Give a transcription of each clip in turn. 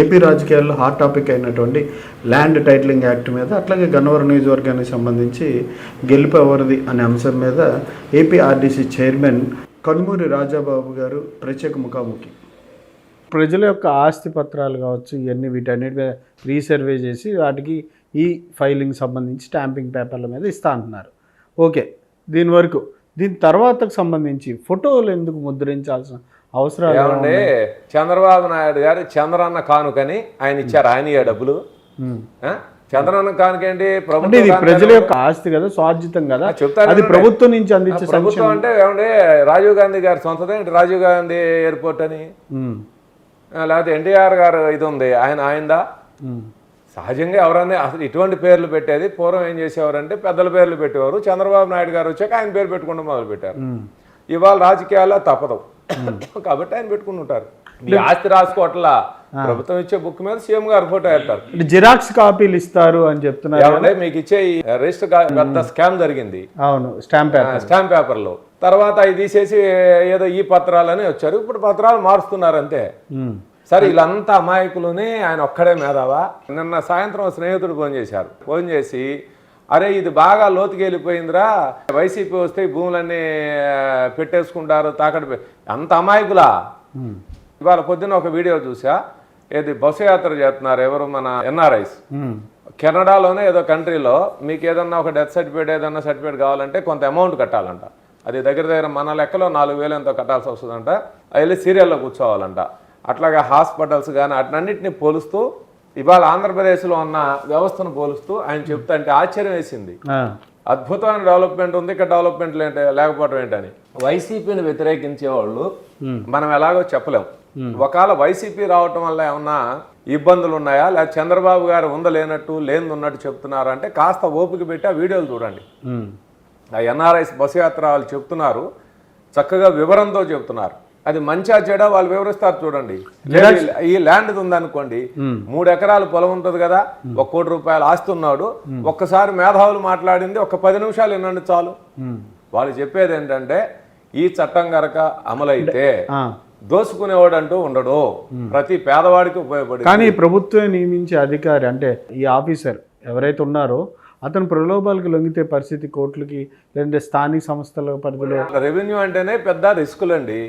AP రాజకీయాల్లో hot topic అయినటువంటి land titling act మీద అట్లాగే గన్నవరం నియోజకవర్గానికి సంబంధించి గెలుపు ఎవరిది అనే అంశం మీద AP RDC chairman Kanumuri Rajababu గారు ప్రత్యేక ముఖాముఖి. ప్రజల యొక్క ఆస్తి పత్రాలు కావచ్చు ఇవన్నీ వీటన్నిటి మీద రీసర్వే చేసి వాటికి ఈ ఫైలింగ్ సంబంధించి స్టాంపింగ్ పేపర్ల మీద ఇస్తా అంటున్నారు. ఓకే దీని వరకు. దీని తర్వాతకు సంబంధించి ఫోటోలు ఎందుకు ముద్రించాల్సిన అవసరాలు ఏమంటే చంద్రబాబు నాయుడు గారు చంద్రన్న కానుకని ఆయన ఇచ్చారు. ఆయన డబ్బులు? చంద్రన్న కానుకేంటి? ప్రభుత్వం ఇది ప్రజల యొక్క ఆస్తి కదా స్వార్జితం కదా. చెప్తాను అది ప్రభుత్వం నుంచి అందించే ప్రభుత్వం అంటే ఏమంటే రాజీవ్ గాంధీ గారి సొంతదే రాజీవ్ గాంధీ ఎయిర్పోర్ట్ అని. లేకపోతే ఎన్టీఆర్ గారు ఇది ఉంది. ఆయన ఆయనదా? ఉమ్. సహజంగా ఎవరైనా అసలు ఇటువంటి పేర్లు పెట్టేది పూర్వం ఏం చేసేవారంటే పెద్దల పేర్లు పెట్టేవారు. చంద్రబాబు నాయుడు గారు వచ్చాక ఆయన పేరు పెట్టుకుంటూ మొదలు పెట్టారు ఉమ్. ఇవాళ రాజకీయాల్లో తప్పదు. కాబట్టి ఆయన పెట్టుకుని ఉంటారు. మీ ఆస్తి రాసుకోవట్లా? ప్రభుత్వం ఇచ్చే బుక్ మీద సీఎం గారు ఫోటో వేస్తారు. జిరాక్స్ కాపీలు ఇస్తారు అని చెప్తున్నారు మీకు ఇచ్చే రిజిస్టర్ పెద్ద స్కామ్ జరిగింది. అవును స్టాంప్ పేపర్. స్టాంప్ పేపర్లో. తర్వాత అవి తీసేసి ఏదో ఈ పత్రాలని వచ్చారు. ఇప్పుడు పత్రాలు మారుస్తున్నారు అంతే. సరే వీళ్ళంతా అమాయకులని ఆయన ఒక్కడే మేధావా? నిన్న సాయంత్రం స్నేహితుడు ఫోన్ చేశారు. ఫోన్ చేసి అరే ఇది బాగా లోతుకి వెళ్ళిపోయిందిరా వైసీపీ వస్తే భూములన్నీ పెట్టేసుకుంటారు పె-" అంత అమాయకులా. ఇవాళ పొద్దున్న ఒక వీడియో చూసా ఏది బస్సు యాత్ర చేస్తున్నారు ఎవరు మన ఎన్ఆర్ఐస్. కెనడాలోనే ఏదో కంట్రీలో మీకు ఏదన్నా ఒక డెత్ సర్టిఫికేట్ ఏదన్నా సర్టిఫికేట్ కావాలంటే కొంత అమౌంట్ కట్టాలంట. అది దగ్గర దగ్గర మన లెక్కలో నాలుగు వేలు ఎంతో కట్టాల్సి వస్తుందంట. అది వెళ్ళి సీరియల్లో కూర్చోవాలంట. అట్లాగే హాస్పిటల్స్ కానీ అట్లన్నింటినీ పోలుస్తూ ఇవాళ ఆంధ్రప్రదేశ్లో ఉన్న వ్యవస్థను పోలుస్తూ ఆయన చెప్తుంటే ఆశ్చర్యం వేసింది. అద్భుతమైన డెవలప్మెంట్ ఉంది ఇక్కడ డెవలప్మెంట్ లేకపోవడం ఏంటని. వైసీపీని వ్యతిరేకించే వాళ్ళు మనం ఎలాగో చెప్పలేం. ఒకవేళ వైసీపీ రావటం వల్ల ఏమన్నా ఇబ్బందులు ఉన్నాయా లేదా చంద్రబాబు గారు ఉంద లేనట్టు లేనిది ఉన్నట్టు చెప్తున్నారు అంటే కాస్త ఓపిక పెట్టి ఆ వీడియోలు చూడండి. ఆ ఎన్ఆర్ఐస్ బస్సు యాత్ర వాళ్ళు చెప్తున్నారు చక్కగా వివరంతో చెప్తున్నారు. అది మంచిగా చెడా వాళ్ళు వివరిస్తారు చూడండి. ఈ ల్యాండ్ ఉందనుకోండి మూడు ఎకరాలు పొలం ఉంటుంది కదా ఒక కోటి రూపాయలు ఆస్తి ఉన్నాడు ఒక్కసారి మేధావులు మాట్లాడింది ఒక పది నిమిషాలు వినండి చాలు. వాళ్ళు చెప్పేది ఏంటంటే ఈ చట్టం గనక అమలైతే. దోసుకునేవాడు అంటూ ఉండడు. ప్రతి పేదవాడికి ఉపయోగపడి కానీ ప్రభుత్వం నియమించే అధికారి అంటే ఈ ఆఫీసర్ ఎవరైతే ఉన్నారో అతను ప్రలోభాలకు లొంగితే పరిస్థితి కోర్టులకి లేదంటే స్థానిక సంస్థల పరిధిలో. రెవెన్యూ అంటేనే పెద్ద రిస్కులండి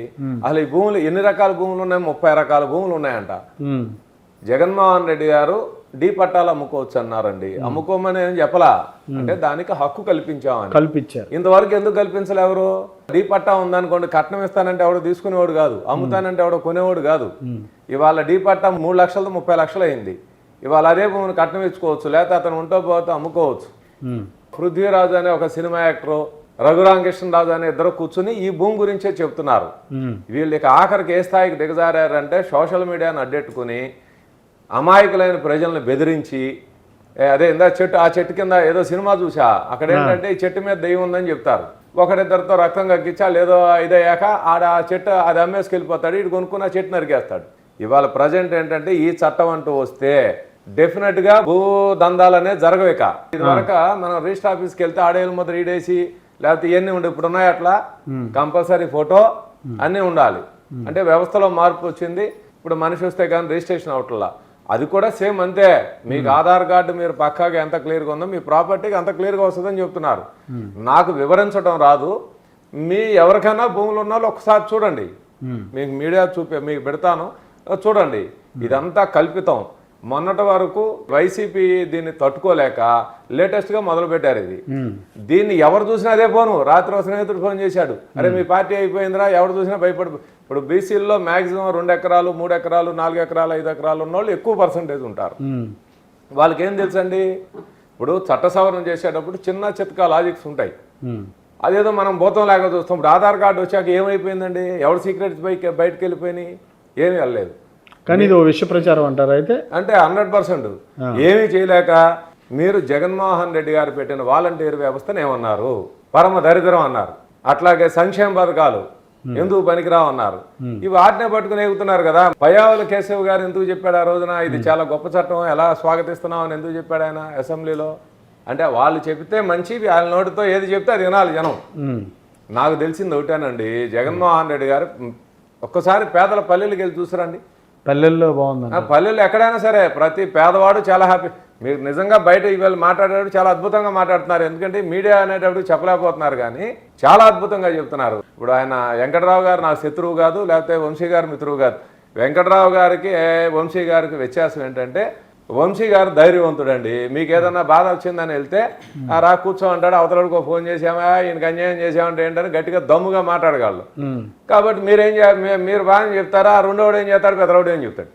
అసలు ఈ భూములు ఎన్ని రకాల భూములు ఉన్నాయి? ముప్పై రకాల భూములు ఉన్నాయంట. జగన్మోహన్ రెడ్డి గారు డీ పట్టాలు అమ్ముకోవచ్చు అన్నారండి అమ్ముకోమని ఏం చెప్పలా? అంటే దానికి హక్కు కల్పించామని. కల్పించారు. ఇంతవరకు ఎందుకు కల్పించలే ఎవరు? డీ పట్టా ఉందనుకోండి కట్నం ఇస్తానంటే ఎవడో తీసుకునేవాడు కాదు. అమ్ముతానంటే ఎవడో కొనేవాడు కాదు. ఇవాళ డీ పట్టా మూడు లక్షలతో ముప్పై లక్షలు అయింది ఇవాళ అదే భూమిని కట్నం ఇచ్చుకోవచ్చు లేకపోతే అతను ఉంటో పోతే అమ్ముకోవచ్చు. పృథ్వీరాజు అనే ఒక సినిమా యాక్టరు రఘురామకృష్ణరాజు అనే ఇద్దరు కూర్చుని ఈ భూమి గురించే చెప్తున్నారు. వీళ్ళకి ఆఖరికి ఏ స్థాయికి దిగజారంటే సోషల్ మీడియాను అడ్డెట్టుకుని అమాయకులైన ప్రజల్ని బెదిరించి అదే ఇందా చెట్టు ఆ చెట్టు కింద ఏదో సినిమా చూసా అక్కడ ఏంటంటే ఈ చెట్టు మీద దెయ్యం ఉందని చెప్తారు. ఒకరిద్దరితో రక్తం కక్కించా లేదో ఇదయ్యాక ఆడ ఆ చెట్టు అది అమ్మేసుకెళ్ళిపోతాడు ఇటు కొనుక్కున్న చెట్టు నరికేస్తాడు. ఇవాళ ప్రజెంట్ ఏంటంటే ఈ చట్టం అంటూ వస్తే డెఫినెట్గా భూ దందాలు అనేది జరగవిక ఇది వరకు మనం రిజిస్టర్ ఆఫీస్కి వెళ్తే ఆడేళ్ళ ముద్ర ఈడేసి లేకపోతే ఇవన్నీ ఉండే ఇప్పుడు ఉన్నాయి అట్లా. కంపల్సరీ ఫోటో అన్నీ ఉండాలి. అంటే వ్యవస్థలో మార్పు వచ్చింది. ఇప్పుడు మనిషి వస్తే కానీ రిజిస్ట్రేషన్ అవట్లా. అది కూడా సేమ్ అంతే. మీకు ఆధార్ కార్డు మీరు పక్కాగా ఎంత క్లియర్గా ఉందో మీ ప్రాపర్టీకి అంత క్లియర్గా వస్తుందని చెప్తున్నారు. నాకు వివరించడం రాదు. మీ ఎవరికైనా భూములు ఉన్న వాళ్ళు ఒకసారి చూడండి. మీకు మీడియా చూపే మీకు పెడతాను. చూడండి ఇదంతా కల్పితం. మొన్నటి వరకు వైసీపీ దీన్ని తట్టుకోలేక లేటెస్ట్గా మొదలు పెట్టారు ఇది. దీన్ని ఎవరు చూసినా అదే ఫోను. రాత్రి స్నేహితుడు ఫోన్ చేశాడు. అరే మీ పార్టీ అయిపోయిందిరా ఎవరు చూసినా భయపడి. ఇప్పుడు బీసీల్లో మాక్సిమం రెండు ఎకరాలు మూడు ఎకరాలు నాలుగు ఎకరాలు ఐదు ఎకరాలు ఉన్న వాళ్ళు ఎక్కువ పర్సంటేజ్ ఉంటారు. వాళ్ళకి ఏం తెలుసండి? ఇప్పుడు చట్ట సవరణ చేసేటప్పుడు చిన్న చిత్కా లాజిక్స్ ఉంటాయి. అదేదో మనం భూతం లేక చూస్తాం. ఇప్పుడు ఆధార్ కార్డు వచ్చాక ఏమైపోయిందండి? ఎవరు సీక్రెట్స్ బయట బయటకు వెళ్ళిపోయినాయి ఏమీ వెళ్ళలేదు కానీ ఇది విష ప్రచారం అంటారు అయితే? అంటే హండ్రెడ్ పర్సెంట్. ఏమీ చేయలేక మీరు జగన్మోహన్ రెడ్డి గారు పెట్టిన వాలంటీర్ వ్యవస్థను ఏమన్నారు? పరమ దరిద్రం అన్నారు. అట్లాగే సంక్షేమ పథకాలు ఎందుకు పనికిరావు అన్నారు. ఇవి వాటినే పట్టుకుని ఎగుతున్నారు కదా. పయ్యావుల కేశవ్ గారు ఎందుకు చెప్పాడు ఆ రోజున? ఇది చాలా గొప్ప చట్టం. ఎలా స్వాగతిస్తున్నాం అని ఎందుకు చెప్పాడు ఆయన అసెంబ్లీలో? అంటే వాళ్ళు చెప్తే మంచి వాళ్ళ నోటితో ఏది చెప్తే అది వినాలి జనం. నాకు తెలిసింది ఒకటేనండి. జగన్మోహన్ రెడ్డి గారు ఒక్కసారి పేదల పల్లెలకు వెళ్ళి చూసిరండి. పల్లెల్లో బాగుందండి. ఆ పల్లెలు ఎక్కడైనా సరే ప్రతి పేదవాడు చాలా హ్యాపీ. మీరు నిజంగా బయట ఇవాళ మాట్లాడేటప్పుడు చాలా అద్భుతంగా మాట్లాడుతున్నారు. ఎందుకంటే మీడియా అనేటప్పుడు చెప్పలేకపోతున్నారు కానీ చాలా అద్భుతంగా చెప్తున్నారు. ఇప్పుడు ఆయన వెంకటరావు గారు నా శత్రువు కాదు లేకపోతే వంశీ గారు మిత్రువు కాదు. వెంకటరావు గారికి వంశీ గారికి వ్యత్యాసం ఏంటంటే వంశీ గారు ధైర్యవంతుడండి. మీకు ఏదన్నా బాధ వచ్చిందని వెళ్తే "ఆ, రా కూర్చో అంటాడు. అవతలడికి ఫోన్ చేసామా ఈయనకి అన్యాయం చేసామంటే ఏంటని గట్టిగా దమ్ముగా మాట్లాడగలరు కాబట్టి మీరేం మీరు బాగా చెప్తారా? ఆ రెండోడు ఏం చేస్తాడు? పెద్దవాడు ఏం చెప్తాడు?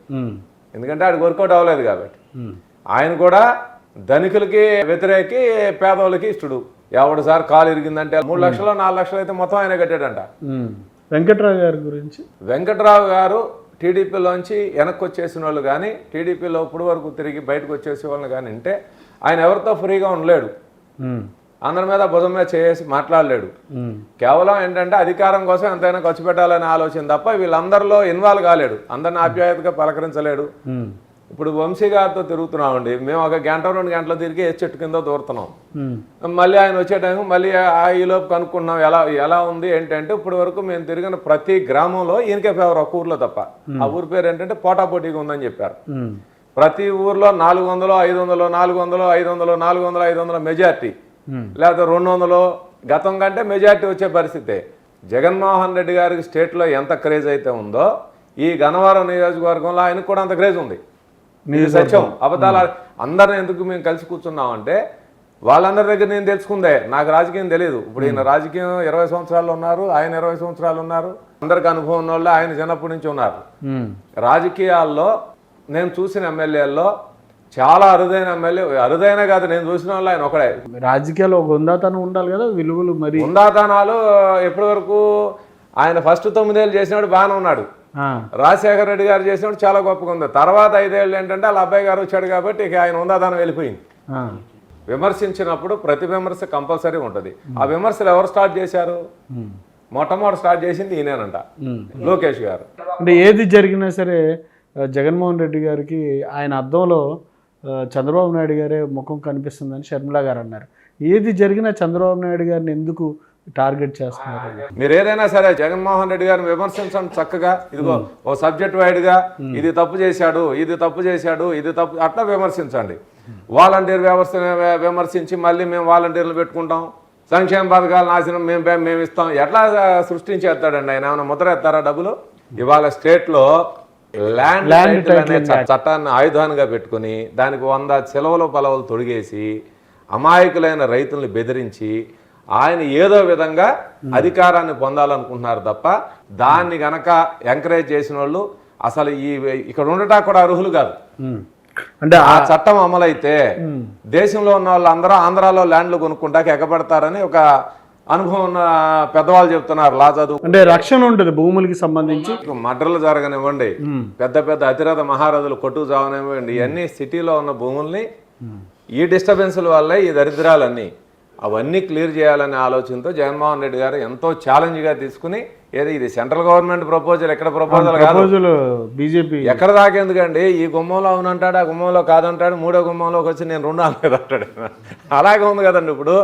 ఎందుకంటే ఆడికి వర్కౌట్ అవ్వలేదు కాబట్టి. ఆయన కూడా ధనికులకి వ్యతిరేకి పేదవాళ్ళకి ఇష్టడు. ఎవడు సార్ కాలు ఇరిగిందంటే మూడు లక్షలు నాలుగు లక్షలు అయితే మొత్తం ఆయన కట్టాడంట. వెంకట్రావు గారి గురించి? వెంకట్రావు గారు టీడీపీలోంచి వెనక్కి వచ్చేసిన వాళ్ళు కానీ టీడీపీలో ఇప్పుడు వరకు తిరిగి బయటకు వచ్చేసే వాళ్ళని కానీ అంటే ఆయన ఎవరితో ఫ్రీగా ఉండలేడు. అందరి మీద భుజం మీద చేసి మాట్లాడలేడు. కేవలం ఏంటంటే అధికారం కోసం ఎంతైనా ఖర్చు పెట్టాలనే ఆలోచన తప్ప వీళ్ళందరిలో ఇన్వాల్వ్ కాలేడు. అందరిని ఆప్యాయతగా పలకరించలేడు. ఇప్పుడు వంశీ గారితో తిరుగుతున్నామండి. మేము ఒక గంట రెండు గంటలు తిరిగి ఏ చెట్టు కింద దూరుతున్నాం. మళ్ళీ ఆయన వచ్చే టైం మళ్ళీ ఆ ఈలోపు కనుక్కున్నాం. ఎలా ఎలా ఉంది ఏంటంటే ఇప్పటి వరకు మేము తిరిగిన ప్రతి గ్రామంలో ఈయనకే ఫేవర్ ఒక ఊర్లో తప్ప. ఆ ఊరి పేరు ఏంటంటే పోటాపోటీగా ఉందని చెప్పారు. ప్రతి ఊర్లో నాలుగు వందలు ఐదు వందలు నాలుగు వందలు ఐదు వందలు నాలుగు వందలు ఐదు వందల మెజార్టీ. లేకపోతే రెండు వందలు గతం కంటే మెజార్టీ వచ్చే పరిస్థితే జగన్మోహన్ రెడ్డి గారికి స్టేట్లో ఎంత క్రేజ్ అయితే ఉందో ఈ గన్నవరం నియోజకవర్గంలో ఆయనకు కూడా అంత క్రేజ్ ఉంది. సత్యం. అబద్ధాలు అందరిని ఎందుకు మేము కలిసి కూర్చున్నామంటే వాళ్ళందరి దగ్గర నేను తెలుసుకుందే. నాకు రాజకీయం తెలియదు ఇప్పుడు ఈయన రాజకీయం ఇరవై సంవత్సరాలు ఉన్నారు ఆయన ఇరవై సంవత్సరాలు ఉన్నారు. అందరికి అనుభవం ఉన్న వాళ్ళు ఆయన చిన్నప్పటి నుంచి ఉన్నారు. రాజకీయాల్లో నేను చూసిన ఎమ్మెల్యేల్లో చాలా అరుదైన ఎమ్మెల్యే అరుదైన కాదు నేను చూసిన వాళ్ళు ఆయన ఒకడే. రాజకీయాల్లో ఒక ఉందాతనం ఉండాలి కదా విలువలు మరి. ఉందాతనాలు ఎప్పటి వరకు ఆయన ఫస్ట్ తొమ్మిదేళ్ళు చేసినాడు బాగానే ఉన్నాడు. రాజశేఖర రెడ్డి గారు చేసినప్పుడు చాలా గొప్పగా ఉంది. తర్వాత ఐదేళ్ళు ఏంటంటే వాళ్ళ అబ్బాయి గారు వచ్చాడు కాబట్టి ఇక ఆయన ఉందాతనం వెళ్ళిపోయింది. విమర్శించినప్పుడు ప్రతి విమర్శ కంపల్సరీ ఉంటుంది. ఆ విమర్శలు ఎవరు స్టార్ట్ చేశారు? మొట్టమొదటి స్టార్ట్ చేసింది ఈయనేనంట. ఉమ్. లోకేష్ గారు. అంటే ఏది జరిగినా సరే జగన్మోహన్ రెడ్డి గారికి ఆయన అద్దంలో ఆ, చంద్రబాబు నాయుడు గారే ముఖం కనిపిస్తుందని షర్మిల గారు అన్నారు. ఏది జరిగినా చంద్రబాబు నాయుడు గారిని ఎందుకు టార్గెట్ చేస్తున్నారు. మీరు ఏదైనా సరే జగన్మోహన్ రెడ్డి గారిని విమర్శించండి చక్కగా. ఇదిగో ఓ సబ్జెక్ట్ వైడ్గా ఇది తప్పు చేశాడు ఇది తప్పు చేశాడు ఇది తప్పు అట్లా విమర్శించండి. వాలంటీర్ వ్యవస్థ విమర్శించి మళ్ళీ మేము వాలంటీర్లు పెట్టుకుంటాం. సంక్షేమ పథకాలు నాశనం మేము మేము- ఇస్తాం. ఎట్లా సృష్టించేస్తాడండి ఆయన? ఏమైనా ముద్ర ఎత్తారా డబ్బులు? ఇవాళ స్టేట్లో ల్యాండ్ టైటిల్ అనే చట్టాన్ని ఆయుధానంగా పెట్టుకుని దానికి వంద సెలవులు పలవలు తొడిగేసి అమాయకులైన రైతుల్ని బెదిరించి ఆయన ఏదో విధంగా అధికారాన్ని పొందాలనుకుంటున్నారు తప్ప దాన్ని గనక ఎంకరేజ్ చేసిన వాళ్ళు అసలు ఈ ఇక్కడ ఉండటా కూడా అర్హులు కాదు. అంటే ఆ చట్టం అమలైతే దేశంలో ఉన్న వాళ్ళందరూ ఆంధ్రాలో ల్యాండ్లు కొనుక్కుంటాక ఎగబడతారని ఒక అనుభవం ఉన్న పెద్దవాళ్ళు చెప్తున్నారు లా చదువు అంటే రక్షణ ఉంటుంది భూములకి సంబంధించి. మడ్రలు జరగనివ్వండి. పెద్ద పెద్ద అతిరథ మహారథులు కొట్టు చావనివ్వండి ఇవన్నీ సిటీలో ఉన్న భూముల్ని ఈ డిస్టర్బెన్స్ల వల్లే ఈ దరిద్రాలన్నీ అవన్నీ క్లియర్ చేయాలనే ఆలోచనతో జగన్మోహన్ రెడ్డి గారు ఎంతో ఛాలెంజ్గా తీసుకుని ఏది ఇది సెంట్రల్ గవర్నమెంట్ ప్రపోజల్ ఎక్కడ ప్రపోజల్ కాదు. బీజేపీ ఎక్కడ దాకేందుకండి ఈ గుమ్మంలో అవునంటాడు ఆ గుమ్మంలో కాదంటాడు మూడో గుమ్మంలోకి వచ్చి నేను రెండు అనలేదు అంటాడు. అలాగే ఉంది కదండి ఇప్పుడు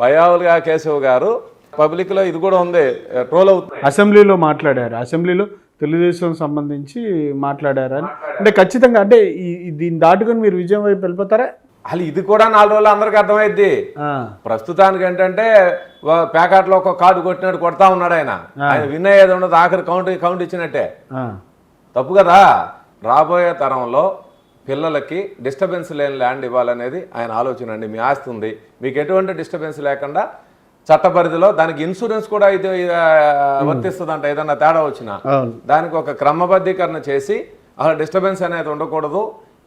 పయావులుగా కేశవ్ గారు. పబ్లిక్లో ఇది కూడా ఉంది ట్రోల్ అవుతుంది అసెంబ్లీలో మాట్లాడారు. అసెంబ్లీలో తెలుగుదేశం సంబంధించి మాట్లాడారని. అంటే ఖచ్చితంగా అంటే ఈ- ఈ దీన్ని దాటుకొని మీరు విజయం వైపు వెళ్ళిపోతారా? అసలు ఇది కూడా నాలుగు రోజులు అందరికీ అర్థమైద్ది. ప్రస్తుతానికి ఏంటంటే ప్యాకెట్లో ఒక కార్డు కొట్టినట్టు కొడతా ఉన్నాడు ఆయన. ఆయన విన్ అయ్యేది ఉండదు ఆఖరి కౌంట్ కౌంట్ ఇచ్చినట్టే. తప్పు కదా? రాబోయే తరంలో పిల్లలకి డిస్టర్బెన్స్ లేని ల్యాండ్ ఇవ్వాలనేది ఆయన ఆలోచన అండి మీ ఆస్తి ఉంది. మీకు ఎటువంటి డిస్టర్బెన్స్ లేకుండా చట్ట పరిధిలో దానికి ఇన్సూరెన్స్ కూడా ఇది వర్తిస్తుందంట ఏదన్నా తేడా వచ్చినా. దానికి ఒక క్రమబద్ధీకరణ చేసి అసలు డిస్టర్బెన్స్ అనేది ఉండకూడదు.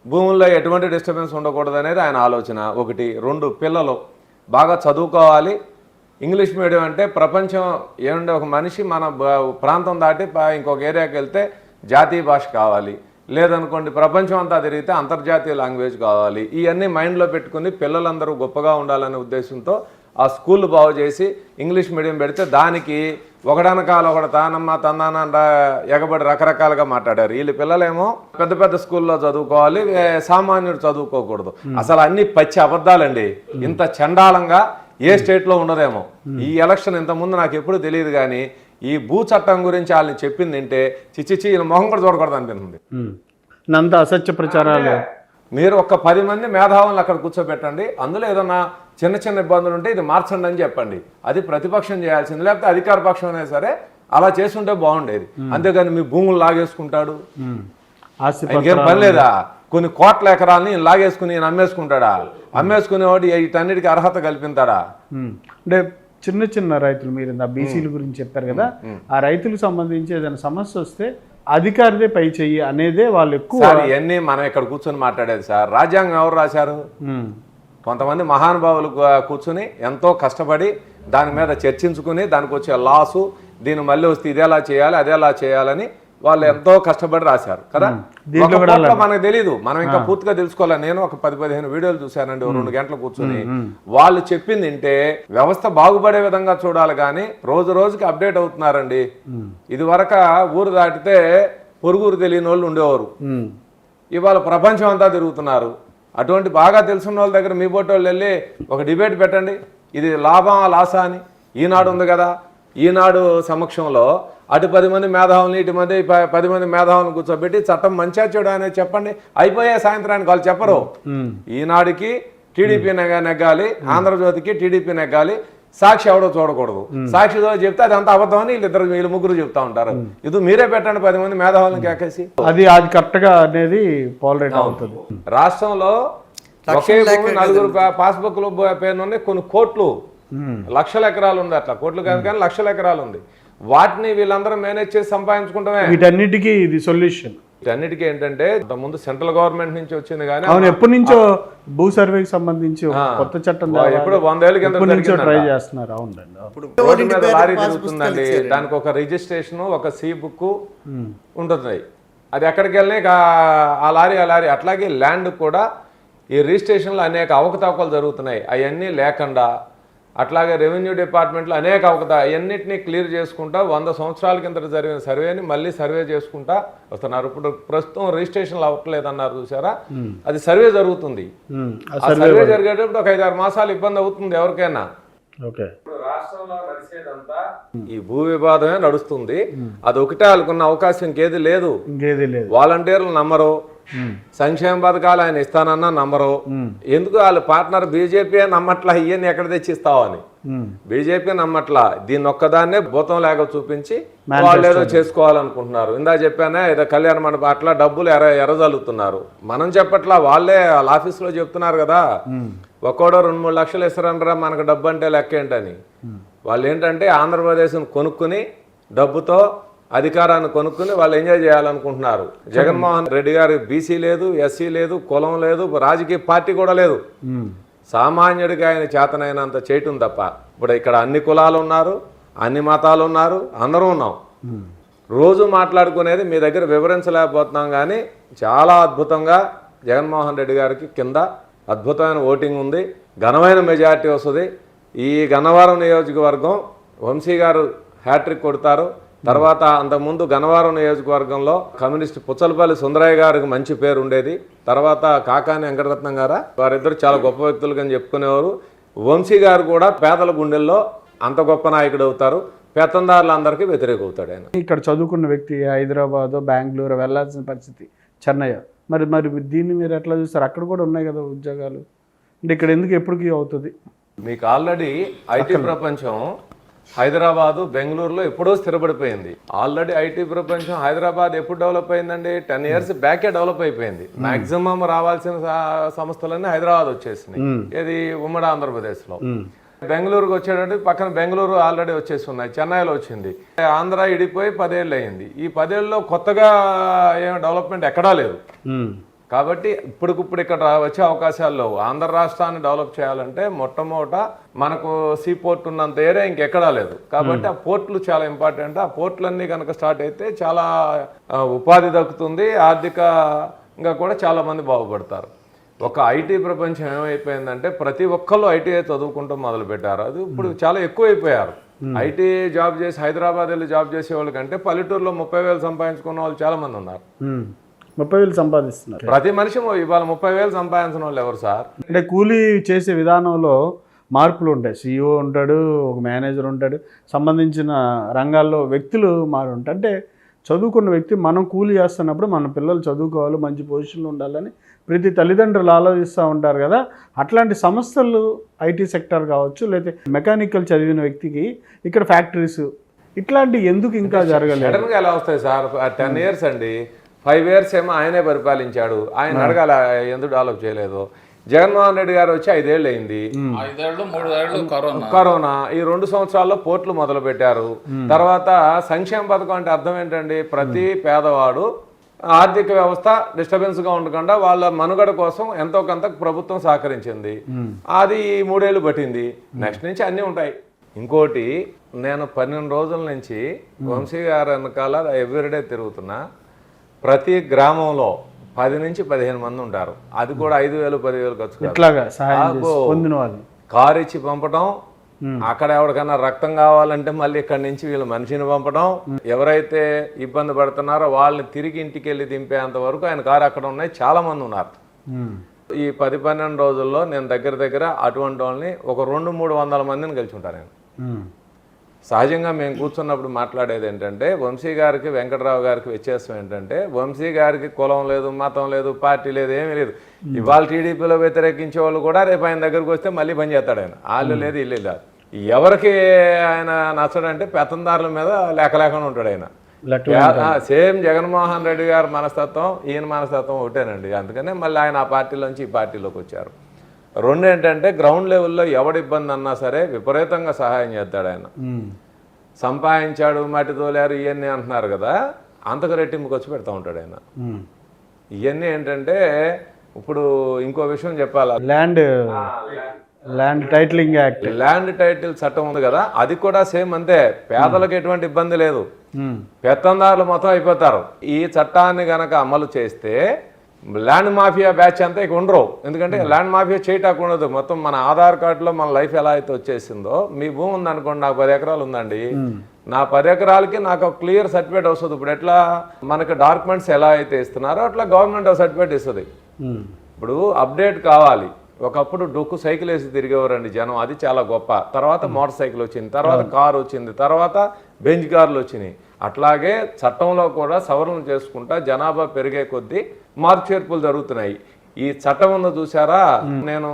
భూముల్లో ఎటువంటి డిస్టర్బెన్స్ ఉండకూడదు అనేది ఆయన ఆలోచన. ఒకటి. రెండు. పిల్లలు బాగా చదువుకోవాలి. ఇంగ్లీష్ మీడియం అంటే ప్రపంచం ఏమంటే ఒక మనిషి మన ప్రాంతం దాటి ఇంకొక ఏరియాకి వెళ్తే జాతీయ భాష కావాలి. లేదనుకోండి ప్రపంచం అంతా తిరిగితే అంతర్జాతీయ లాంగ్వేజ్ కావాలి. ఇవన్నీ మైండ్లో పెట్టుకుని పిల్లలందరూ గొప్పగా ఉండాలనే ఉద్దేశంతో ఆ స్కూల్ బాగు చేసి ఇంగ్లీష్ మీడియం పెడితే దానికి ఒకడనకాల ఒకడు తానమ్మ తందానండ ఎగబడి రకరకాలుగా మాట్లాడారు. వీళ్ళ పిల్లలేమో పెద్ద పెద్ద స్కూల్లో చదువుకోవాలి సామాన్యుడు చదువుకోకూడదు. అసలు అన్ని పచ్చి అబద్ధాలండి. ఇంత చండాలంగా ఏ స్టేట్లో ఉండదేమో ఈ ఎలక్షన్ ఇంత ముందు నాకు ఎప్పుడు తెలియదు కానీ ఈ భూ చట్టం గురించి వాళ్ళని చెప్పింది వింటే చిచ్చిచ్చి ఈయన మొహం కూడా చూడకూడదు అనిపిస్తుంది. అంత అసత్య ప్రచారాలు. మీరు ఒక పది మంది మేధావులను అక్కడ కూర్చోబెట్టండి. అందులో ఏదన్నా చిన్న చిన్న ఇబ్బందులు ఉంటే ఇది మార్చండి అని చెప్పండి. అది ప్రతిపక్షం చేయాల్సింది లేకపోతే అధికార పక్షం అయినా సరే అలా చేస్తుంటే బాగుండేది. అంతేగాని మీ భూములు లాగేసుకుంటాడు. ఇంకేం పని లేదా? కొన్ని కోట్ల ఎకరాలని లాగేసుకుని అమ్మేసుకుంటాడా? అమ్మేసుకునేవాడు వీటన్నిటికీ అర్హత కల్పింతాడా? ఉమ్. అంటే చిన్న చిన్న రైతులు మీరు ఇందా బీసీల గురించి చెప్పారు కదా ఆ రైతులకు సంబంధించి ఏదైనా సమస్య వస్తే అధికారిదే పై చెయ్యి అనేదే వాళ్ళు ఎక్కువ ఇవన్నీ మనం ఇక్కడ కూర్చొని మాట్లాడేది సార్. రాజ్యాంగం ఎవరు రాశారు. కొంతమంది మహానుభావులు కూర్చుని ఎంతో కష్టపడి దాని మీద చర్చించుకుని దానికి వచ్చే లాసు దీన్ని మళ్ళీ వస్తే ఇదేలా చేయాలి అదేలా చేయాలని వాళ్ళు ఎంతో కష్టపడి రాశారు కదా? మనకు తెలియదు మనం ఇంకా పూర్తిగా తెలుసుకోవాలి. నేను ఒక పది పదిహేను వీడియోలు చూశానండి రెండు గంటలు కూర్చొని. వాళ్ళు చెప్పింది వింటే వ్యవస్థ బాగుపడే విధంగా చూడాలి కానీ రోజు రోజుకి అప్డేట్ అవుతున్నారండి. ఇది వరక ఊరు దాటితే పొరుగురు తెలియని వాళ్ళు ఉండేవారు. ఇవాళ ప్రపంచం అంతా తిరుగుతున్నారు. అటువంటి బాగా తెలుసున్న వాళ్ళ దగ్గర మీ బొట్టు వాళ్ళు వెళ్ళి ఒక డిబేట్ పెట్టండి. ఇది లాభమా లాసా అని. ఈనాడు ఉంది కదా. ఈనాడు సమక్షంలో అటు పది మంది మేధావులను ఇటు మంది పది మంది మేధావులను కూర్చోబెట్టి చట్టం మంచిగా చెడు అనేది చెప్పండి. అయిపోయే సాయంత్రానికి వాళ్ళు చెప్పరు. ఈనాడుకి టీడీపీ నెగ నెగ్గాలి. ఆంధ్రజ్యోతికి టీడీపీ నెగ్గాలి. సాక్షి ఎవడో చూడకూడదు. సాక్షి చెప్తే అదంతా అబద్ధం అని వీళ్ళిద్దరు వీళ్ళు ముగ్గురు చెప్తా ఉంటారు. ఇది మీరే పెట్టండి పది మంది మేధావులను కేకేసి. అది అది కరెక్ట్గా అనేది పాలరేట్ అవుతుంది రాష్ట్రంలో ఒకే భూమి నలుగురు పాస్బుక్లో పేరు కొన్ని కోట్లు. లక్షల ఎకరాలు ఉంది అట్లా. కోట్లు కాదు కానీ లక్షల ఎకరాలు ఉంది. వాటిని వీళ్ళందరూ మేనేజ్ చేసి సంపాదించుకుంటామే. వీటన్నిటికీ ఇది సొల్యూషన్ వీటన్నిటికీ ఏంటంటే ముందు సెంట్రల్ గవర్నమెంట్ నుంచి వచ్చింది కానీ అవును ఎప్పటి నుంచో భూ సర్వేకి సంబంధించి ఒక కొత్త చట్టం ఎప్పుడో వందేళ్ళ కింద ఎప్పటి నుంచో. ట్రై చేస్తున్నారు. అవునండి లారీ తిరుగుతుందండి. దానికి ఒక రిజిస్ట్రేషన్ ఒక సీ బుక్ ఉంటుంది అది ఎక్కడికి వెళ్ళినా ఇక ఆ లారీ ఆ లారీ. అట్లాగే ల్యాండ్ కూడా ఈ రిజిస్ట్రేషన్లో అనేక అవకతవకలు జరుగుతున్నాయి. అవన్నీ లేకుండా అట్లాగే రెవెన్యూ డిపార్ట్మెంట్లో అనేక అవకత అవన్నిటినీ క్లియర్ చేసుకుంటా వంద సంవత్సరాల కింద జరిగిన సర్వేని మళ్ళీ సర్వే చేసుకుంటా వస్తున్నారు. ఇప్పుడు ప్రస్తుతం రిజిస్ట్రేషన్లు అవ్వట్లేదన్నారు చూసారా? అది సర్వే జరుగుతుంది. సర్వే జరిగేటప్పుడు ఒక ఐదారు మాసాలు ఇబ్బంది అవుతుంది ఎవరికైనా. రాష్ట్రంలో నడిచేదంతా ఈ భూ వివాదమే నడుస్తుంది. అది ఒకటే వాళ్ళకున్న అవకాశం ఇంకేది లేదు. వాలంటీర్లు నమ్మరు. సంక్షేమ పథకాలు ఆయన ఇస్తానన్నా నమ్మరు. ఎందుకు వాళ్ళ పార్ట్నర్ బీజేపీ నమ్మట్లా ఇవన్నీ ఎక్కడ తెచ్చిస్తావు అని. ఉమ్. బీజేపీ నమ్మట్లా దీన్ని ఒక్కదాన్నే భూతం లేక చూపించి వాళ్ళు ఏదో చేసుకోవాలనుకుంటున్నారు. ఇందా చెప్పానే ఏదో కళ్యాణ మండపం అట్లా డబ్బులు ఎర ఎరజల్లుతున్నారు. మనం చెప్పట్లా వాళ్ళే వాళ్ళ ఆఫీసులో చెప్తున్నారు కదా. ఒక్కోడో రెండు మూడు లక్షలు ఇస్తారనరా మనకు డబ్బు అంటే లెక్క ఏంటని. వాళ్ళు ఏంటంటే ఆంధ్రప్రదేశ్ని కొనుక్కుని డబ్బుతో అధికారాన్ని కొనుక్కుని వాళ్ళు ఎంజాయ్ చేయాలనుకుంటున్నారు. జగన్మోహన్ రెడ్డి గారి బీసీ లేదు ఎస్సీ లేదు కులం లేదు రాజకీయ పార్టీ కూడా లేదు. సామాన్యుడికి ఆయన చేతనైనంత చేయటం తప్ప. ఇప్పుడు ఇక్కడ అన్ని కులాలు ఉన్నారు అన్ని మతాలు ఉన్నారు అందరూ ఉన్నాం. రోజు మాట్లాడుకునేది మీ దగ్గర వివరించలేకపోతున్నాం కానీ చాలా అద్భుతంగా జగన్మోహన్ రెడ్డి గారికి కింద అద్భుతమైన ఓటింగ్ ఉంది ఘనమైన మెజారిటీ వస్తుంది. ఈ గన్నవరం నియోజకవర్గం వంశీ గారు హ్యాట్రిక్ కొడతారు. తర్వాత అంతకుముందు గన్నవరం నియోజకవర్గంలో కమ్యూనిస్ట్ పుచ్చలపల్లి సుందరయ్య గారికి మంచి పేరు ఉండేది. తర్వాత కాకాని వెంకటరత్నం గారా? వారిద్దరు చాలా గొప్ప వ్యక్తులుగా చెప్పుకునేవారు. వంశీ గారు కూడా పేదల గుండెల్లో అంత గొప్ప నాయకుడు అవుతారు. పెత్తందారులందరికీ వ్యతిరేక అవుతాడు ఆయన. ఇక్కడ చదువుకున్న వ్యక్తి హైదరాబాద్ బెంగళూరు వెళ్ళాల్సిన పరిస్థితి చెన్నై. మరి మరి దీన్ని మీరు ఎట్లా చూస్తారు? అక్కడ కూడా ఉన్నాయి కదా ఉద్యోగాలు. అంటే ఇక్కడ ఎందుకు ఎప్పటికీ అవుతుంది? మీకు ఆల్రెడీ ఐటీ ప్రపంచం హైదరాబాదు బెంగళూరులో ఎప్పుడో స్థిరపడిపోయింది. ఆల్రెడీ ఐటీ ప్రపంచం హైదరాబాద్ ఎప్పుడు డెవలప్ అయిందండి? టెన్ ఇయర్స్ బ్యాకే డెవలప్ అయిపోయింది. మాక్సిమం రావాల్సిన సంస్థలన్నీ హైదరాబాద్ వచ్చేసినాయి. ఇది ఉమ్మడి ఆంధ్రప్రదేశ్లో. బెంగళూరుకి వచ్చేటప్పుడు పక్కన బెంగళూరు ఆల్రెడీ వచ్చేసి ఉన్నాయి చెన్నైలో వచ్చింది. ఆంధ్ర ఇడిపోయి పదేళ్ళు అయింది ఈ పదేళ్ళలో కొత్తగా ఏం డెవలప్మెంట్ ఎక్కడా లేదు. కాబట్టి ఇప్పటికిప్పుడు ఇక్కడ వచ్చే అవకాశాలు లేవు ఆంధ్ర రాష్ట్రాన్ని డెవలప్ చేయాలంటే మొట్టమొదట మనకు సీ పోర్ట్ ఉన్నంత ఏరియా ఇంకెక్కడా లేదు. కాబట్టి ఆ పోర్ట్లు చాలా ఇంపార్టెంట్. ఆ పోర్ట్లన్నీ కనుక స్టార్ట్ అయితే చాలా ఉపాధి దక్కుతుంది. ఆర్థికంగా కూడా చాలా మంది బాగుపడతారు. ఒక ఐటీ ప్రపంచం ఏమైపోయిందంటే ప్రతి ఒక్కళ్ళు ఐటీఐ చదువుకుంటూ మొదలు పెట్టారు అది ఇప్పుడు చాలా ఎక్కువ అయిపోయారు ఐటీ జాబ్ చేసి హైదరాబాద్ వెళ్ళి జాబ్ చేసే వాళ్ళకంటే పల్లెటూరులో ముప్పై వేలు సంపాదించుకున్న వాళ్ళు చాలా మంది ఉన్నారు. ముప్పై వేలు సంపాదిస్తున్నారు. ప్రతి మనిషి ఇవాళ ముప్పై వేలు సంపాదించిన వాళ్ళు ఎవరు సార్? అంటే కూలీ చేసే విధానంలో మార్పులు ఉంటాయి. సీఈఓ ఉంటాడు ఒక మేనేజర్ ఉంటాడు సంబంధించిన రంగాల్లో వ్యక్తులు మారు ఉంటారు. అంటే చదువుకున్న వ్యక్తి మనం కూలి చేస్తున్నప్పుడు మన పిల్లలు చదువుకోవాలి మంచి పొజిషన్లో ఉండాలని ప్రతి తల్లిదండ్రులు ఆలోచిస్తూ ఉంటారు కదా. అట్లాంటి సంస్థలు ఐటీ సెక్టర్ కావచ్చు లేకపోతే మెకానికల్ చదివిన వ్యక్తికి ఇక్కడ ఫ్యాక్టరీస్ ఇట్లాంటి ఎందుకు ఇంకా జరగలేదు? ఎలా వస్తాయి సార్? టెన్ ఇయర్స్ అండి ఫైవ్ ఇయర్స్ ఏమో ఆయనే పరిపాలించాడు. ఆయన అడగాల ఎందుకు డెవలప్ చేయలేదు? జగన్మోహన్ రెడ్డి గారు వచ్చి ఐదేళ్ళు అయింది. కరోనా. కరోనా. ఈ రెండు సంవత్సరాల్లో పోర్ట్లు మొదలు పెట్టారు తర్వాత సంక్షేమ పథకం అంటే అర్థం ఏంటండి? ప్రతి పేదవాడు ఆర్థిక వ్యవస్థ డిస్టర్బెన్స్గా ఉండకుండా వాళ్ళ మనుగడ కోసం ఎంతో కొంత ప్రభుత్వం సహకరించింది. అది ఈ మూడేళ్ళు పట్టింది. నెక్స్ట్ నుంచి అన్నీ ఉంటాయి. ఇంకోటి నేను పన్నెండు రోజుల నుంచి వంశీ గారు వెనకాల ఎవ్రీడే తిరుగుతున్నా. ప్రతి గ్రామంలో పది నుంచి పదిహేను మంది ఉంటారు. అది కూడా ఐదు వేలు పదివేలు ఖర్చు. ఇట్లాగా కారు ఇచ్చి పంపడం అక్కడ ఎవరికైనా రక్తం కావాలంటే మళ్ళీ ఇక్కడి నుంచి వీళ్ళు మనిషిని పంపడం ఎవరైతే ఇబ్బంది పడుతున్నారో వాళ్ళని తిరిగి ఇంటికి వెళ్ళి దింపేంత వరకు ఆయన కారు అక్కడ ఉన్నాయి. చాలా మంది ఉన్నారు. ఈ పది పన్నెండు రోజుల్లో నేను దగ్గర దగ్గర అటువంటి వాళ్ళని ఒక రెండు మూడు వందల మందిని కలిసి ఉంటాను నేను. సహజంగా మేము కూర్చున్నప్పుడు మాట్లాడేది ఏంటంటే వంశీ గారికి వెంకటరావు గారికి వ్యత్యాసం ఏంటంటే వంశీ గారికి కులం లేదు మతం లేదు పార్టీ లేదు ఏమీ లేదు. ఇవాళ టీడీపీలో వ్యతిరేకించే వాళ్ళు కూడా రేపు ఆయన దగ్గరకు వస్తే మళ్ళీ పని చేస్తాడు ఆయన. వాళ్ళు లేదు ఇల్లు లేదు. ఎవరికి ఆయన నచ్చడంటే పెత్తందారుల మీద లేక లేకుండా ఉంటాడు ఆయన. సేమ్ జగన్మోహన్ రెడ్డి గారి మనస్తత్వం ఈయన మనస్తత్వం ఒకటేనండి. అందుకనే మళ్ళీ ఆయన ఆ పార్టీలోంచి ఈ పార్టీలోకి వచ్చారు. రెండు ఏంటంటే గ్రౌండ్ లెవెల్లో ఎవడి ఇబ్బంది అన్నా సరే విపరీతంగా సహాయం చేస్తాడు ఆయన. సంపాదించాడు మట్టి తోలారు ఇవన్నీ అంటున్నారు కదా అంతకు రెట్టింపుకి వచ్చి పెడతా ఉంటాడు ఆయన. ఇవన్నీ ఏంటంటే ఇప్పుడు ఇంకో విషయం చెప్పాలి? Land land titling act land title చట్టం ఉంది కదా అది కూడా సేమ్ అంతే. పేదలకు ఎటువంటి ఇబ్బంది లేదు. పెత్తందారులు మొత్తం అయిపోతారు. ఈ చట్టాన్ని గనక అమలు చేస్తే ల్యాండ్ మాఫియా బ్యాచ్ అంతా ఇక ఉండరు. ఎందుకంటే ల్యాండ్ మాఫియా చేయటానికి ఉండదు. మొత్తం మన ఆధార్ కార్డులో మన లైఫ్ ఎలా అయితే వచ్చేసిందో మీ భూమి ఉందనుకోండి నాకు పది ఎకరాలు ఉందండి. నా పది ఎకరాలకి నాకు ఒక క్లియర్ సర్టిఫికేట్ వస్తుంది. ఇప్పుడు ఎట్లా మనకి డాక్యుమెంట్స్ ఎలా అయితే ఇస్తున్నారో అట్లా గవర్నమెంట్ సర్టిఫికేట్ ఇస్తుంది. ఇప్పుడు అప్డేట్ కావాలి. ఒకప్పుడు డొక్కు సైకిల్ వేసి తిరిగేవారండి జనం. అది చాలా గొప్ప. తర్వాత మోటార్ సైకిల్ వచ్చింది తర్వాత కారు వచ్చింది తర్వాత బెంచ్ కార్లు వచ్చినాయి. అట్లాగే చట్టంలో కూడా సవరణ చేసుకుంటా జనాభా పెరిగే కొద్దీ మార్పు చేర్పులు జరుగుతున్నాయి. ఈ చట్టం చూసారా నేను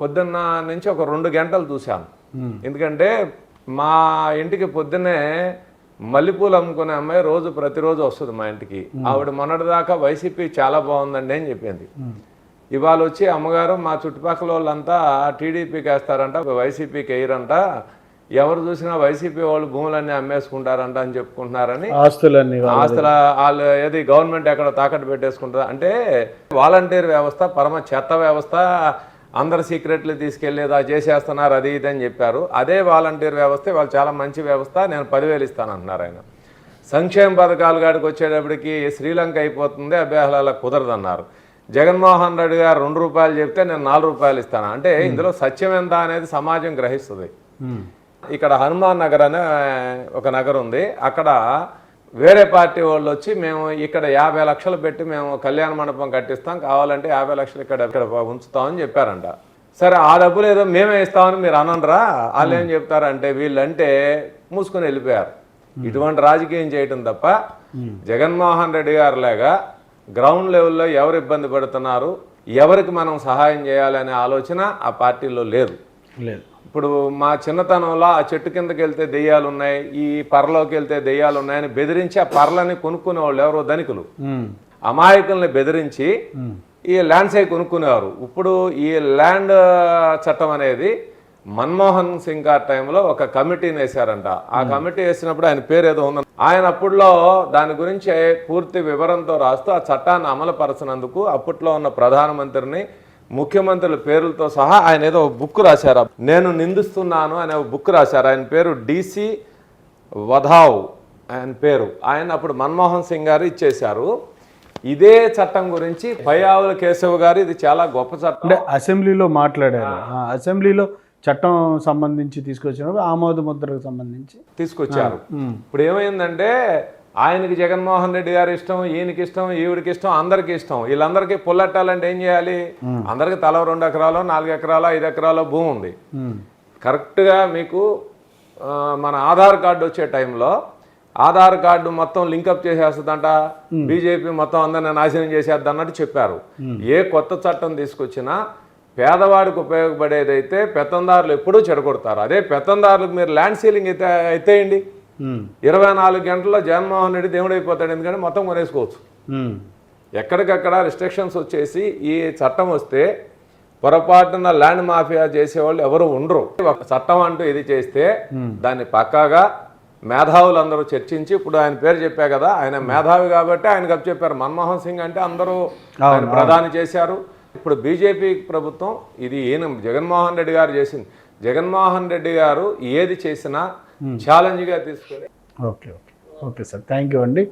పొద్దున్న నుంచి ఒక రెండు గంటలు చూశాను. ఎందుకంటే మా ఇంటికి పొద్దున్నే మల్లెపూలు అమ్ముకునే అమ్మాయి రోజు ప్రతిరోజు వస్తుంది మా ఇంటికి. ఆవిడ మొన్నటిదాకా వైసీపీ చాలా బాగుందండి అని చెప్పింది. ఇవాళ వచ్చి అమ్మగారు మా చుట్టుపక్కల వాళ్ళంతా టీడీపీకి వేస్తారంట వైసీపీకి వేయరంట ఎవరు చూసినా వైసీపీ వాళ్ళు భూములన్నీ అమ్మేసుకుంటారంట అని చెప్పుకుంటున్నారని. ఆస్తులన్నీ ఆస్తుల వాళ్ళు ఏది గవర్నమెంట్ ఎక్కడ తాకట్టు పెట్టేసుకుంటారు అంటే వాలంటీర్ వ్యవస్థ పరమ చెత్త వ్యవస్థ అందరి సీక్రెట్లు తీసుకెళ్ళేదా చేసేస్తున్నారు అది ఇది అని చెప్పారు. అదే వాలంటీర్ వ్యవస్థ వాళ్ళు చాలా మంచి వ్యవస్థ నేను పదివేలు ఇస్తాను అంటున్నారు ఆయన. సంక్షేమ పథకాలు కాడికి వచ్చేటప్పటికి శ్రీలంక అయిపోతుంది అభ్యాహాల అలా కుదరదన్నారు. జగన్మోహన్ రెడ్డి గారు రెండు రూపాయలు చెప్తే నేను నాలుగు రూపాయలు ఇస్తాను. అంటే ఇందులో సత్యం ఎంత అనేది సమాజం గ్రహిస్తుంది. ఇక్కడ హనుమాన్ నగర్ అనే ఒక నగర్ ఉంది. అక్కడ వేరే పార్టీ వాళ్ళు వచ్చి మేము ఇక్కడ యాభై లక్షలు పెట్టి మేము కళ్యాణ మండపం కట్టిస్తాం. కావాలంటే యాభై లక్షలు ఇక్కడ ఇక్కడ ఉంచుతామని చెప్పారంట. సరే ఆ డబ్బులు ఏదో మేమే ఇస్తామని మీరు అనరా వాళ్ళు ఏం చెప్తారంటే వీళ్ళంటే మూసుకొని వెళ్ళిపోయారు. ఇటువంటి రాజకీయం చేయటం తప్ప జగన్మోహన్ రెడ్డి గారు లాగా గ్రౌండ్ లెవెల్లో ఎవరు ఇబ్బంది పడుతున్నారు? ఎవరికి మనం సహాయం చేయాలనే ఆలోచన ఆ పార్టీలో లేదు. లేదు. ఇప్పుడు మా చిన్నతనంలో ఆ చెట్టు కిందకి వెళ్తే దెయ్యాలు ఉన్నాయి ఈ పర్లోకి వెళ్తే దెయ్యాలు ఉన్నాయని బెదిరించి ఆ పర్లని కొనుక్కునే వాళ్ళు ఎవరో ధనికులు. అమాయకుల్ని బెదిరించి. ఈ ల్యాండ్స్ అయి కొనుక్కునేవారు. ఇప్పుడు ఈ ల్యాండ్ చట్టం అనేది మన్మోహన్ సింగ్ గారి టైంలో ఒక కమిటీని వేశారంట. ఆ కమిటీ వేసినప్పుడు ఆయన పేరు ఏదో ఉంది ఆయన అప్పుడులో దాని గురించి పూర్తి వివరంతో రాస్తూ ఆ చట్టాన్ని అమలు పరచినందుకు అప్పట్లో ఉన్న ప్రధానమంత్రిని ముఖ్యమంత్రుల పేర్లతో సహా ఆయన ఏదో బుక్ రాశారు. నేను నిందిస్తున్నాను అనే ఒక బుక్ రాశారు. ఆయన పేరు డిసి వధావ్ ఆయన పేరు. ఆయన అప్పుడు మన్మోహన్ సింగ్ గారు ఇచ్చేశారు. ఇదే చట్టం గురించి పయ్యావుల కేశవ్ గారు ఇది చాలా గొప్ప చట్టం. అంటే అసెంబ్లీలో మాట్లాడారు. ఆ, అసెంబ్లీలో చట్టం సంబంధించి తీసుకొచ్చినప్పుడు ఆమోద ముద్రకు సంబంధించి. తీసుకొచ్చారు. ఇప్పుడు ఏమైందంటే ఆయనకి జగన్మోహన్ రెడ్డి గారి ఇష్టం ఈయనకి ఇష్టం ఈవిడికి ఇష్టం అందరికి ఇష్టం. వీళ్ళందరికీ పుల్లెట్టాలంటే ఏం చేయాలి? అందరికి తల రెండు ఎకరాలు నాలుగు ఎకరాలు ఐదు ఎకరాలు భూమి ఉంది. కరెక్ట్గా మీకు మన ఆధార్ కార్డు వచ్చే టైంలో ఆధార్ కార్డు మొత్తం లింకప్ చేసేస్తుందంట బీజేపీ మొత్తం అందరిని నాశనం చేసేద్ది అన్నట్టు చెప్పారు. ఏ కొత్త చట్టం తీసుకొచ్చినా పేదవాడికి ఉపయోగపడేదైతే పెత్తందారులు ఎప్పుడూ చెడగొడతారు. అదే పెత్తందారులకు మీరు ల్యాండ్ సీలింగ్ అయితే అయితేయండి ఇరవై నాలుగు గంటల్లో జగన్మోహన్ రెడ్డి దేవుడైపోతాడు. ఎందుకంటే మొత్తం కొనేసుకోవచ్చు. ఉమ్, ఎక్కడికక్కడ రిస్ట్రిక్షన్స్ వచ్చేసి ఈ చట్టం వస్తే పొరపాటున ల్యాండ్ మాఫియా చేసేవాళ్ళు ఎవరు ఉండరు. ఒక చట్టం అంటూ ఇది చేస్తే దాన్ని పక్కాగా మేధావులందరూ చర్చించి ఇప్పుడు ఆయన పేరు చెప్పా కదా ఆయన మేధావి కాబట్టి ఆయన గప్ చెప్పారు. మన్మోహన్ సింగ్ అంటే అందరూ ఆయన ప్రధాని చేశారు. ఇప్పుడు బీజేపీ ప్రభుత్వం ఇది ఈయన జగన్మోహన్ రెడ్డి గారు చేసింది. జగన్మోహన్ రెడ్డి గారు ఏది చేసినా ఛాలెంజ్గా తీసుకొని okay okay. Okay sir. Thank you అండి.